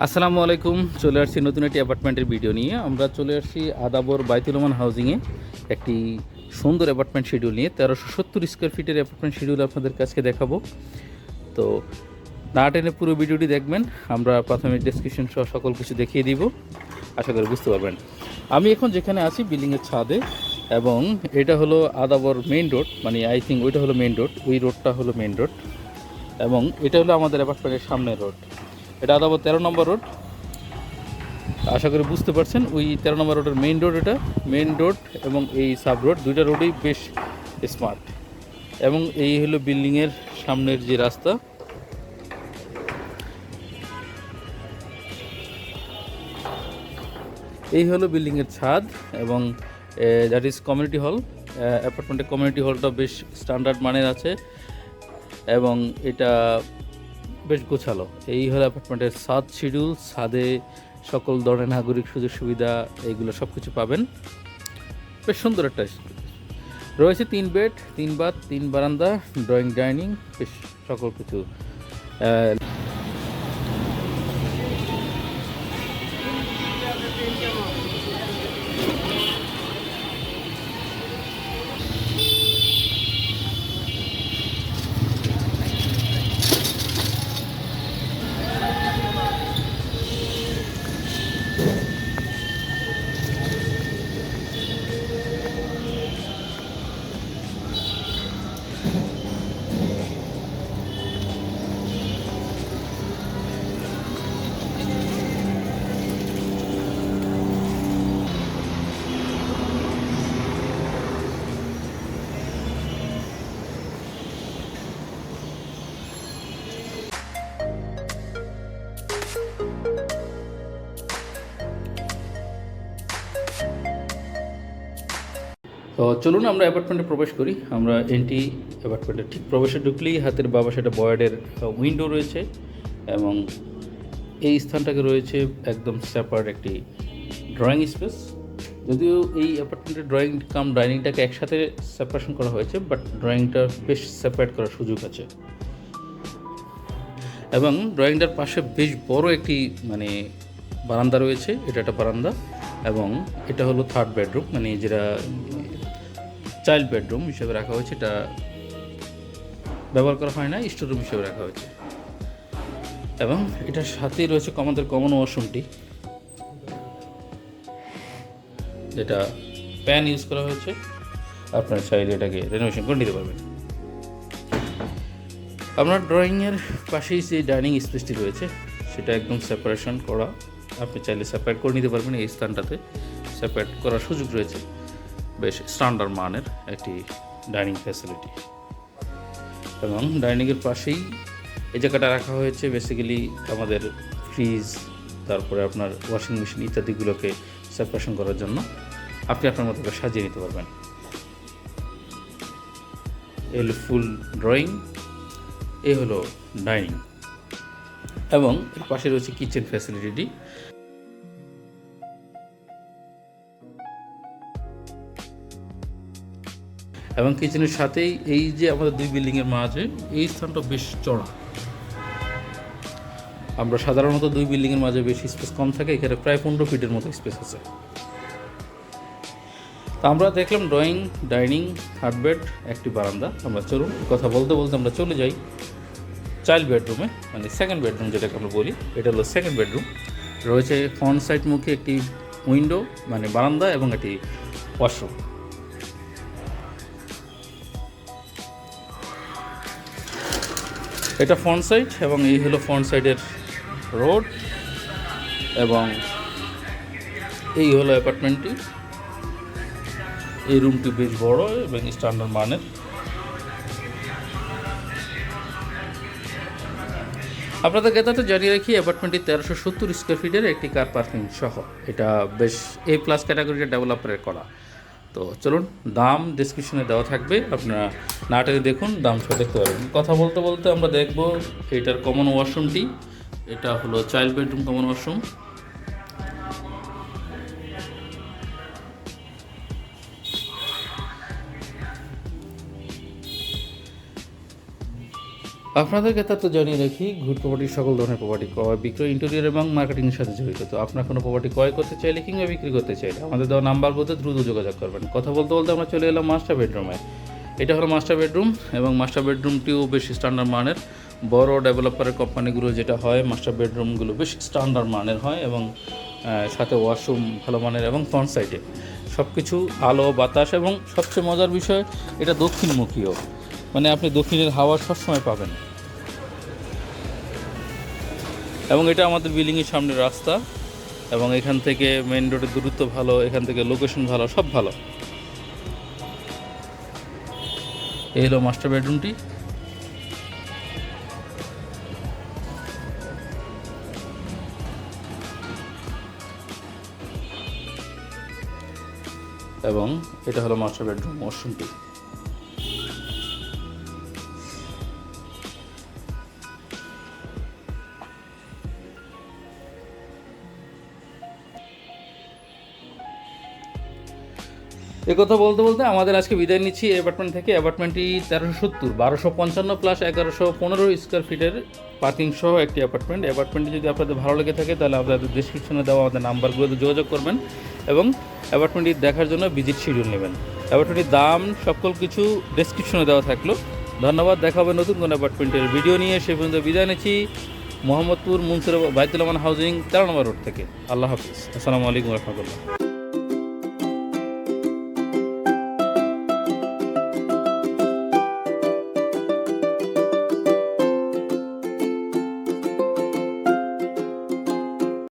আসসালামু আলাইকুম, চলে আসছি নতুন একটি অ্যাপার্টমেন্টের ভিডিও নিয়ে। আমরা চলে আসছি আদাবর বাইতুলমান হাউজিংয়ে একটি সুন্দর অ্যাপার্টমেন্ট শিডিউল নিয়ে, তেরোশো সত্তর স্কোয়ার ফিটের অ্যাপার্টমেন্ট শিডিউল আপনাদের কাছে দেখাবো। তো না টেনে পুরো ভিডিওটি দেখবেন, আমরা প্রথমে ডেসক্রিপশন সহ সকল কিছু দেখিয়ে দিব। আশা করি বুঝতে পারবেন। আমি এখন যেখানে আছি বিল্ডিংয়ের ছাদে, এবং এটা হলো আদাবর মেইন রোড মানে আই থিঙ্ক ওইটা হলো মেইন রোড ওই রোডটা হলো মেইন রোড এবং এটা হলো আমাদের অ্যাপার্টমেন্টের সামনের রোড এটা আদাবর তেরো নম্বর রোড। আশা করি বুঝতে পারছেন, ওই তেরো নম্বর রোডের মেইন রোড এটা। মেইন রোড এবং এই সাব রোড দুইটা রোডই বেশ স্মার্ট এবং এই হলো বিল্ডিংয়ের সামনের যে রাস্তা। এই হলো বিল্ডিংয়ের ছাদ এবং দ্যাট ইজ কমিউনিটি হল অ্যাপার্টমেন্টের কমিউনিটি হলটা বেশ স্ট্যান্ডার্ড মানের আছে। এবং এটা বেশ গোছালো। এই হলো অ্যাপার্টমেন্টের সাত শিডিউল, সাদে সকল ধরনের নাগরিক সুযোগ সুবিধা, এইগুলো সব কিছু পাবেন। বেশ সুন্দর একটা রয়েছে তিন বেড, তিন বাথ, তিন বারান্দা, ড্রয়িং, ডাইনিং, বেশ সকল কিছু। তো চলুন আমরা অ্যাপার্টমেন্টে প্রবেশ করি। আমরা এনটি অ্যাপার্টমেন্টে ঠিক প্রবেশে ঢুকলেই হাতের বাবা সেটা বয়ার্ডের উইন্ডো রয়েছে এবং এই স্থানটাকে রয়েছে একদম সেপারেট একটি ড্রয়িং স্পেস। যদিও এই অ্যাপার্টমেন্টের ড্রয়িং কাম ডাইনিংটাকে একসাথে সেপারেশন করা হয়েছে, বাট ড্রয়িংটা বেশ সেপারেট করার সুযোগ আছে। এবং ড্রয়িংটার পাশে বেশ বড় একটি মানে বারান্দা রয়েছে, এটা একটা বারান্দা এবং এটা হলো থার্ড বেডরুম মানে যেটা চাইল্ড বেডরুম হিসেবে রাখা হয়েছে, এটা ব্যবহার করা হয় না স্টোর রুম হিসেবে রাখা হয়েছে। এবং এটার সাথেই রয়েছে আমাদের কমন ওয়াশরুমটি যেটা প্যান ইউজ করা হয়েছে। আপনার চাইলে এটাকে রেনোভেশন করে নিতে পারবেন। আপনার ড্রয়িংয়ের পাশেই যে ডাইনিং স্পেসটি রয়েছে, সেটা একদম সেপারেশন করা। আপনি চাইলে সেপারেট করে নিতে পারবেন এই স্থানটাতে। সেপারেট করার সুযোগ রয়েছে। বেশ স্ট্যান্ডার্ড মানের একটি ডাইনিং ফ্যাসিলিটি। এবং ডাইনিংয়ের পাশেই এই জায়গাটা রাখা হয়েছে বেসিক্যালি আমাদের ফ্রিজ তারপরে আপনার ওয়াশিং মেশিন ইত্যাদিগুলোকে সেপারেশন করার জন্য। আপনি আপনার মতো সাজিয়ে নিতে পারবেন। এল ফুল ড্রয়িং এ হলো ডাইনিং। এবং এর পাশে রয়েছে কিচেন ফ্যাসিলিটিটি এবং কিচেনের সাথেই এই যে আমাদের দুই বিল্ডিংয়ের মাঝে, এই স্থানটা বেশ চড়া আমরা সাধারণত দুই বিল্ডিংয়ের মাঝে বেশি স্পেস কম থাকে, এখানে প্রায় পনেরো ফিটের মতো স্পেস আছে। তা আমরা দেখলাম ড্রয়িং ডাইনিং থার্ড বেড একটি বারান্দা। আমরা চলুন, কথা বলতে বলতে আমরা চলে যাই চাইল্ড বেডরুমে মানে সেকেন্ড বেডরুম যেটাকে আমরা বলি, এটা হলো সেকেন্ড বেডরুম রয়েছে ফ্রন্ট সাইড মুখে একটি উইন্ডো মানে বারান্দা এবং একটি ওয়াশরুম এটা ফ্রন্ট সাইড এবং এই হলো ফ্রন্ট সাইডের রোড এবং এই হলো অ্যাপার্টমেন্টটি এই রুমটি বেশ বড় এবং স্ট্যান্ডার্ড মানের। আপনাদের জ্ঞাতাতে জানিয়ে রাখি অ্যাপার্টমেন্টটি তেরোশো সত্তর স্কোয়ার ফিটের একটি কার পার্কিং সহ। এটা বেশ এ প্লাস ক্যাটাগরির ডেভেলপারের করা। তো চলুন, দাম ডিসক্রিপশনে দেওয়া থাকবে। আপনারা নাটারে দেখুন, দাম সব দেখতে পারবেন। কথা বলতে বলতে আমরা দেখব এটার কমন ওয়াশরুমটি এটা হলো চাইল্ড বেডরুম কমন ওয়াশরুম আপনাদেরকে তা তো জানিয়ে রাখি ঘুর প্রপার্টির সকল ধরনের প্রপার্টি ক্রয়, বিক্রয় ইন্টেরিয়র এবং মার্কেটিংয়ের সাথে জড়িত। তো আপনার কোনো প্রপার্টি ক্রয় করতে চাইলে কিংবা বিক্রি করতে চাইলে আমাদের দেওয়া নাম্বার বলতে দ্রুত যোগাযোগ করবেন। কথা বলতে বলতে আমরা চলে এলাম মাস্টার বেডরুমে এটা হলো মাস্টার বেডরুম এবং মাস্টার বেডরুমটিও বেশ স্ট্যান্ডার্ড মানের। বড় ডেভেলপারের কোম্পানিগুলো যেটা হয় মাস্টার বেডরুমগুলো বেশ স্ট্যান্ডার্ড মানের হয় এবং সাথে ওয়াশরুম ভালো মানের এবং ফ্রন্ট সাইডে সব কিছু আলো, বাতাস এবং সবচেয়ে মজার বিষয়, এটা দক্ষিণমুখীও। মানে আপনি দক্ষিণের হাওয়া সবসময় পাবেন। এবং এটা আমাদের বিল্ডিংয়ের সামনে রাস্তা, এবং এখান থেকে মেন রোডের দূরত্ব ভালো, এখান থেকে লোকেশন ভালো, সব ভালো। এই হলো মাস্টার বেডরুমটি এবং এটা হলো মাস্টার বেডরুম ওয়াশরুমটি কথা বলতে বলতে আমাদের আজকে বিদায় নিচ্ছি অ্যাপার্টমেন্ট থেকে। অ্যাপার্টমেন্টটি তেরোশো সত্তর, বারোশো পঞ্চান্ন প্লাস এগারোশো পনেরো স্কোয়ার ফিটের পার্কিং সহ একটি অ্যাপার্টমেন্ট অ্যাপার্টমেন্টটি যদি আপনাদের ভালো লেগে থাকে, তাহলে আপনাদের ডিসক্রিপশনে দেওয়া আমাদের নাম্বারগুলোতে যোগাযোগ করবেন এবং অ্যাপার্টমেন্টটি দেখার জন্য ভিজিট শিডিউল নেবেন। অ্যাপার্টমেন্টটির দাম, সকল কিছু ডেসক্রিপশনে দেওয়া থাকল। ধন্যবাদ, দেখা হবে নতুন কোনো অ্যাপার্টমেন্টের ভিডিও নিয়ে। সে পর্যন্ত বিদায় নিচ্ছি। মোহাম্মদপুর মুন্সির বাইতুল রহমান হাউজিং, তেরো নম্বর রোড থেকে। আল্লাহ হাফিজ। আসসালামু আলাইকুম রহমতুল্লাহ।